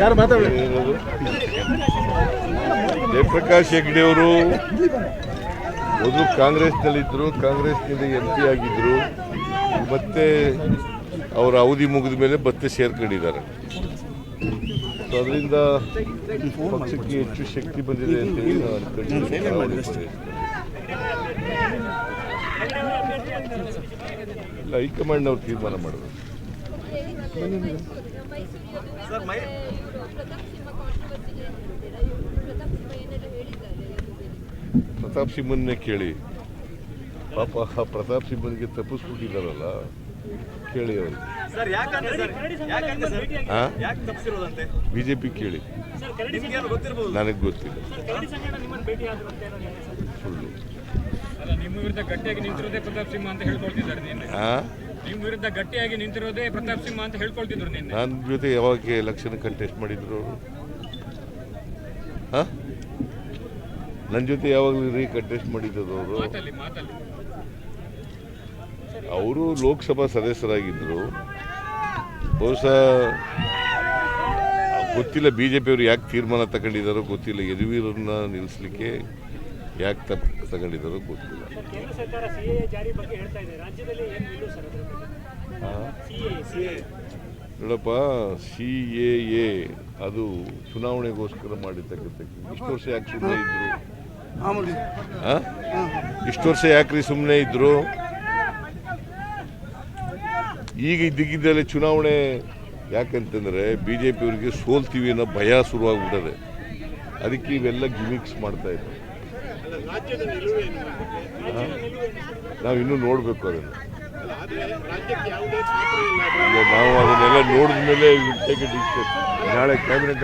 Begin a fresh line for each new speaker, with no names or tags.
ಯಾರು ಮಾತಾಡಿ?
ಜಯಪ್ರಕಾಶ್ ಹೆಗ್ಡೆ ಅವರು ಮೊದಲು ಕಾಂಗ್ರೆಸ್ನಲ್ಲಿದ್ದರು, ಕಾಂಗ್ರೆಸ್ನಿಂದ ಎಂ ಪಿ ಆಗಿದ್ದರು ಮತ್ತೆ ಅವರ ಅವಧಿ ಮುಗಿದ ಮೇಲೆ ಮತ್ತೆ ಸೇರ್ಕೊಂಡಿದ್ದಾರೆ ಸೊ ಅದರಿಂದ ಪಕ್ಷಕ್ಕೆ ಹೆಚ್ಚು ಶಕ್ತಿ ಬಂದಿದೆ ಅಂತ ಹೇಳಿ ನಾನು. ಇಲ್ಲ ಹೈಕಮಾಂಡ್ ಅವ್ರು ತೀರ್ಮಾನ ಮಾಡೋದು
ಪ್ರತಾಪ್
ಸಿಂಹನ್ನೇ ಕೇಳಿ. ಪಾಪ ಪ್ರತಾಪ್ ಸಿಂಹನ್ಗೆ ತಪ್ಪಿಸ್ಬಿಟ್ಟಿದ್ದಾರಲ್ಲ. ಕೇಳಿ. ಅವರು
ಬಿ ಜೆ
ಪಿ ಕೇಳಿ ನನಗೆ ಗೊತ್ತಿಲ್ಲ. ಸುಳ್ಳು
ಅಲ್ಲ ನಿಮ್ಮ ವಿರುದ್ಧ ಗಟ್ಟಿಯಾಗಿ ನಿಂತಿರೋದೇ ಪ್ರತಾಪ್ ಸಿಂಹ ಅಂತ ಹೇಳ್ಕೊಳ್ತಿದ್ದಾರೆ ನಿನ್ನೆ.
ಆ?
ನಿಮ್ಮ ವಿರುದ್ಧ ಗಟ್ಟಿಯಾಗಿ ನಿಂತಿರೋದೇ ಪ್ರತಾಪ್ ಸಿಂಹ ಅಂತ ಹೇಳ್ಕೊಳ್ತಿದ್ರು ನಿನ್ನೆ.
ನನ್ನ ಜೊತೆ ಯಾವಾಗ ಎಲೆಕ್ಷನ್ ಕಂಟೆಸ್ಟ್ ಮಾಡಿದ್ರು ಅವರು? ಹಾಂ ನನ್ನ ಜೊತೆ ಯಾವಾಗಲೂ ರೀ ಕಂಟೆಸ್ಟ್ ಮಾಡಿದ್ರು ಅವರು? ಅವರು ಲೋಕಸಭಾ ಸದಸ್ಯರಾಗಿದ್ದರು ಬಹುಶಃ ಗೊತ್ತಿಲ್ಲ ಬಿ ಜೆ ಪಿಯವರು ಯಾಕೆ ತೀರ್ಮಾನ ತಗೊಂಡಿದ್ದಾರೋ ಗೊತ್ತಿಲ್ಲ. ಯದುವೀರನ್ನ ನಿಲ್ಲಿಸಲಿಕ್ಕೆ ಯಾಕೆ ತಪ್ಪು ತಗೊಂಡಿದ್ದಾರೋ ಗೊತ್ತಿಲ್ಲ. ನೋಡಪ್ಪ ಸಿ ಎ ಎ ಅದು ಚುನಾವಣೆಗೋಸ್ಕರ ಮಾಡಿರ್ತಕ್ಕಂಥ ಇಷ್ಟು ವರ್ಷ ಯಾಕೆ ಸುಮ್ಮನೆ ಇದ್ರು? ಇಷ್ಟು ವರ್ಷ ಯಾಕ್ರಿ ಸುಮ್ಮನೆ ಇದ್ರು? ಈಗ ಇದ್ದಕ್ಕಿದ್ದಲ್ಲೇ ಚುನಾವಣೆ ಯಾಕಂತಂದ್ರೆ ಬಿ ಜೆ ಪಿಯವರಿಗೆ ಸೋಲ್ತೀವಿ ಅನ್ನೋ ಭಯ ಶುರುವಾಗ್ಬಿಟ್ಟದೆ. ಅದಕ್ಕೆ ಇವೆಲ್ಲ ಗಿಮಿಕ್ಸ್ ಮಾಡ್ತಾ ಇದ್ದಾರೆ. ನಾವು ಇನ್ನೂ ನೋಡಬೇಕು ಅದನ್ನು. ನಾವು ಅದನ್ನೆಲ್ಲ ನೋಡಿದ ಮೇಲೆ ನಾಳೆ ಕ್ಯಾಬಿನೆಟ್